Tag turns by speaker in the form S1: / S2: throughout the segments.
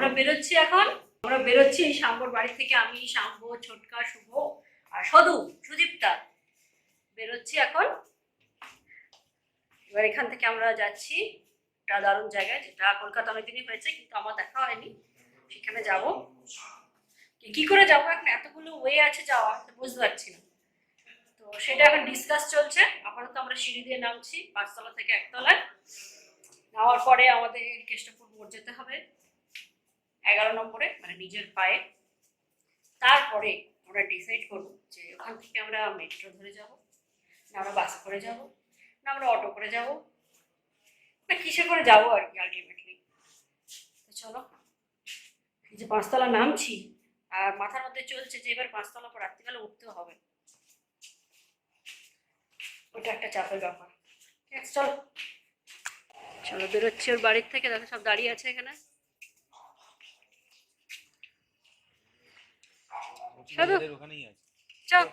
S1: আমরা বেরোচ্ছি এখন। আমরা বেরোচ্ছি এই শাম্বর বাড়ি থেকে। আমি শাম্ব ছোটকা, শুভ আর সদু, সুদীপ্তা বেরোচ্ছি এখন। এবার এখান থেকে আমরা যাচ্ছি। একটা দারুণ জায়গায়, যেটা কলকাতা অনেকদিনই হয়েছে, কিন্তু আমার দেখা হয়নি। সেখানে যাব। কি করে যাব এখন? এতগুলো ওয়ে আছে যাওয়া বুঝতে পারছি না। তো সেটা এখন ডিসকাস চলছে। আপাতত আমরা সিঁড়ি দিয়ে নামছি, পাঁচতলা থেকে একতলায়। নামার পরে আমাদের কেষ্টপুর মোড় যেতে হবে। এগারো নম্বরে মানে নিজের পায়ে। তারপরে আমরা ডিসাইড করব যে ওখান থেকে আমরা মেট্রো ধরে যাব, না আমরা বাসে করে যাব, না আমরা অটো করে যাব। না কিসে করে যাব আর কি আলটিমেটলি তো চলো যে পাঁচতলা নামছি, আর মাথার মধ্যে চলছে যে এবার পাঁচতলা পর রাত্রিবেলা উঠতে হবে। ওটা একটা চাপের ব্যাপার। ঠিক আছে, চলো। চলো, বেরোচ্ছি ওর বাড়ির থেকে দেখো সব দাঁড়িয়ে আছে এখানে। সাধু। চল।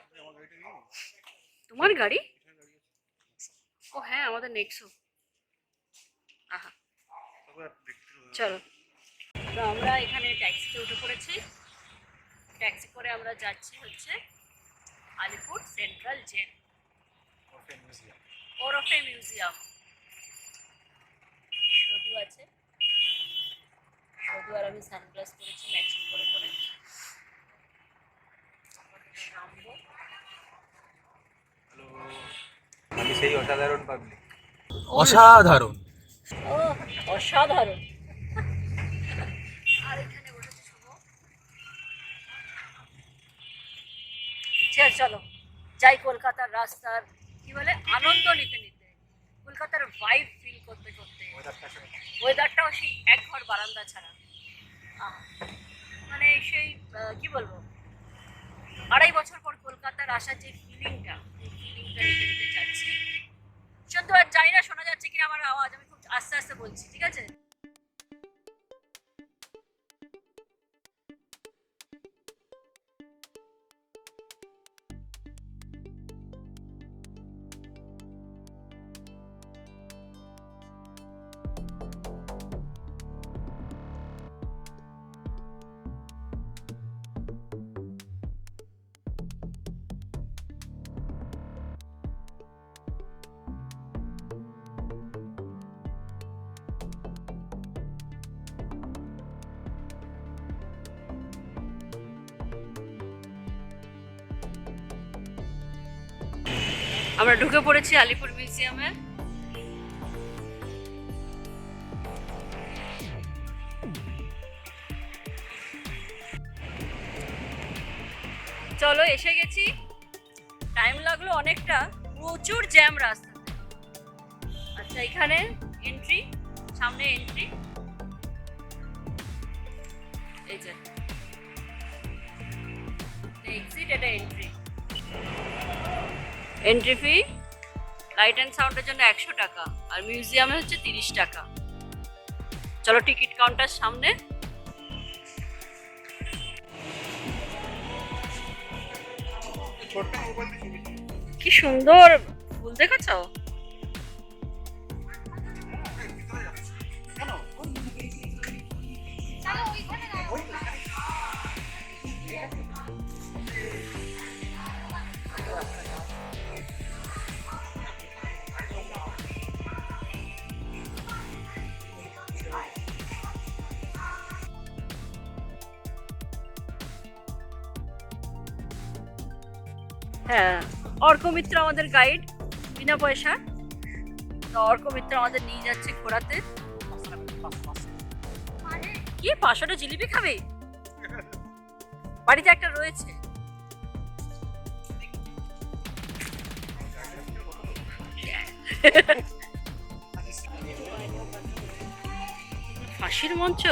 S1: তোমার গাড়ি? ও হ্যাঁ আমাদের নেক্সো আহা। চলো। তো আমরা এখানে ট্যাক্সিতে উঠে পড়েছি। ট্যাক্সি করে আমরা যাচ্ছি হচ্ছে আলিপুর সেন্ট্রাল জেল। ওরফে মিউজিয়াম। সদু আছে। সদু আর আমি সানগ্লাস পরেছি ম্যাচিং করে করে শাম্ব
S2: আমি সেই অসাধারণ পাবলিক
S3: অসাধারণ।
S1: অসাধারণ। চলো। যাই কলকাতার রাস্তার কি বলে আনন্দ নিতে নিতে। কলকাতার ভাইব ফিল করতে করতে। ওয়েদারটাও সেই এক ঘর বারান্দা ছাড়া। মানে সেই কি বলব? আড়াই বছর পর কলকাতার আসার যে ফিলিংটা ফিলিংটা নিতে নিতে সত্য আর জানি না, শোনা যাচ্ছে কিনা আমার আওয়াজ, আমি খুব আস্তে আস্তে বলছি, ঠিক আছে? আমরা ঢুকে পড়েছি আলিপুর মিউজিয়ামে। চলো, এসে গেছি। টাইম লাগল অনেকটা। প্রচুর জ্যাম রাস্তাতে। আচ্ছা এখানে এন্ট্রি সামনে এন্ট্রি এই যে। এক্সিট এটা entry entry fee light and সাউন্ডের জন্য একশো টাকা আর মিউজিয়ামে হচ্ছে তিরিশ টাকা। চলো টিকিট কাউন্টার সামনে। কি সুন্দর ফুল দেখেছ হ্যাঁ অর্ক মিত্র আমাদের গাইড বিনা পয়সা। তো অর্ক মিত্র আমাদের নিয়ে যাচ্ছে ঘোরাতে। কি পাঁচশোটা জিলিপি খাবে? বাড়িতে একটা রয়েছে। ফাঁসির মঞ্চ?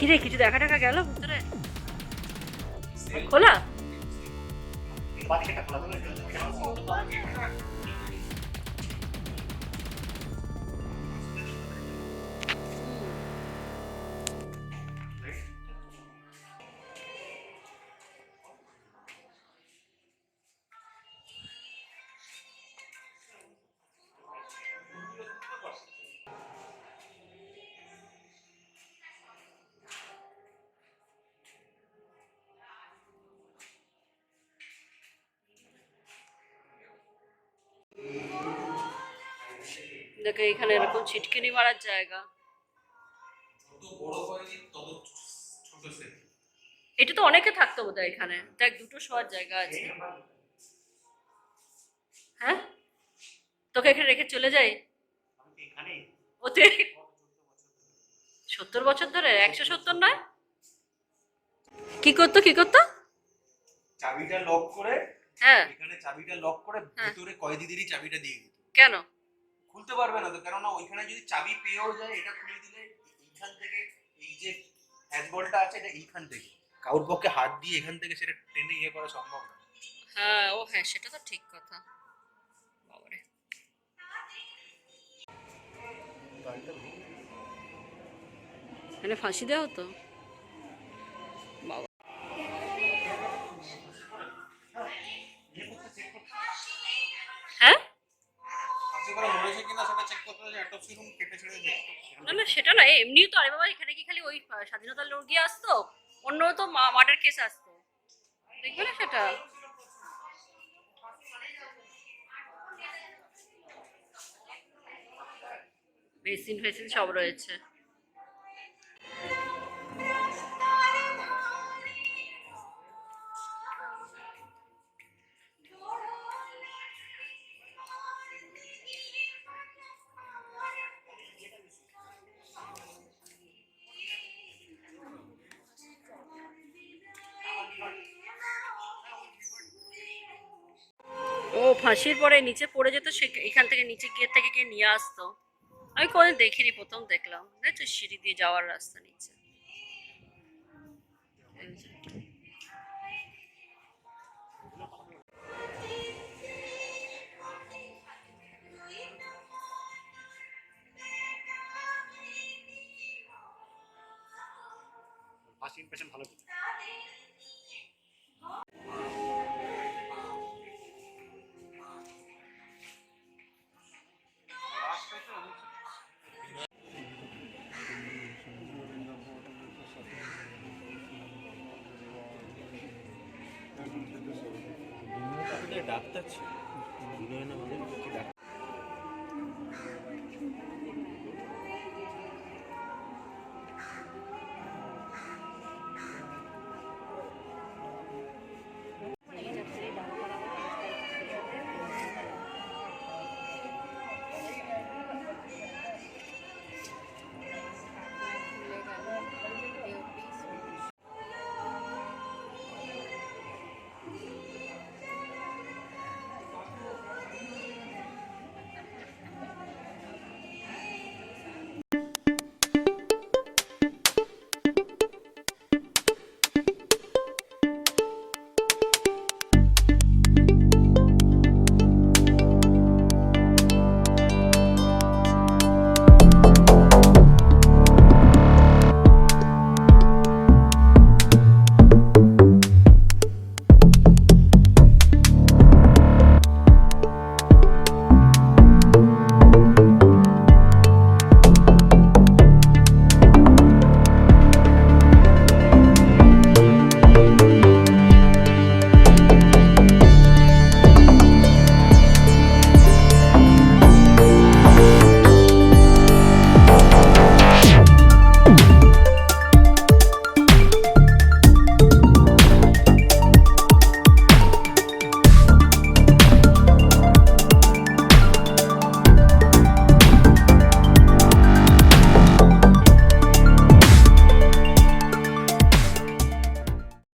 S1: কিরে কিছু দেখা টাকা গেল ভিতরে? খোলা? দেখো এখানে এরকম ছিটকিনি মারার জায়গা। এটা তো অনেকে থাকতো বোধহয় এখানে। দেখ দুটো শোয়ার জায়গা আছে। হ্যাঁ? তোকে এখানে রেখে চলে যাই? ওতে সত্তর বছর ধরে? একশো সত্তর নয়? কি করতো কি করতো?
S3: চাবিটা লক করে
S1: হ্যাঁ।
S3: এখানে চাবিটা লক করে
S1: হ্যাঁ।
S3: ভিতরে কয়েদিদেরই চাবিটা দিয়ে দিত।
S1: কেন?
S3: খুলতে পারবে না তো কেননা ওইখানে যদি চাবি পেয়েও যায় এটা খুলে দিলে এইখান থেকে এই যে হ্যাজবলটা আছে এটা এইখান থেকে। কারোর পক্ষে হাত দিয়ে এখান থেকে সেটা টেনে ইয়ে করা সম্ভব না।
S1: হ্যাঁ ও হ্যাঁ সেটা তো ঠিক কথা। বাবারে। এখানে ফাঁসি দেওয়া হতো? না না, সেটা না এমনিও তো আরে বাবা, এখানে কি খালি ওই স্বাধীনতার লোক আসতো? অন্য তো মার্ডার কেস আসতো। দেখবে না সেটা? ভেসিন ফেসিন সব রয়েছে। ও ফাঁসির পরে নিচে পড়ে যেত, সে এখান থেকে নিচে গিয়ে থেকে গিয়ে নিয়ে আসতো। আমি কোনোদিন দেখিনি, প্রথম দেখলাম। দেখছ সিঁড়ি দিয়ে যাওয়ার রাস্তা নিচে।
S2: ভালো ডাক্তার ছিল। ডাক্তার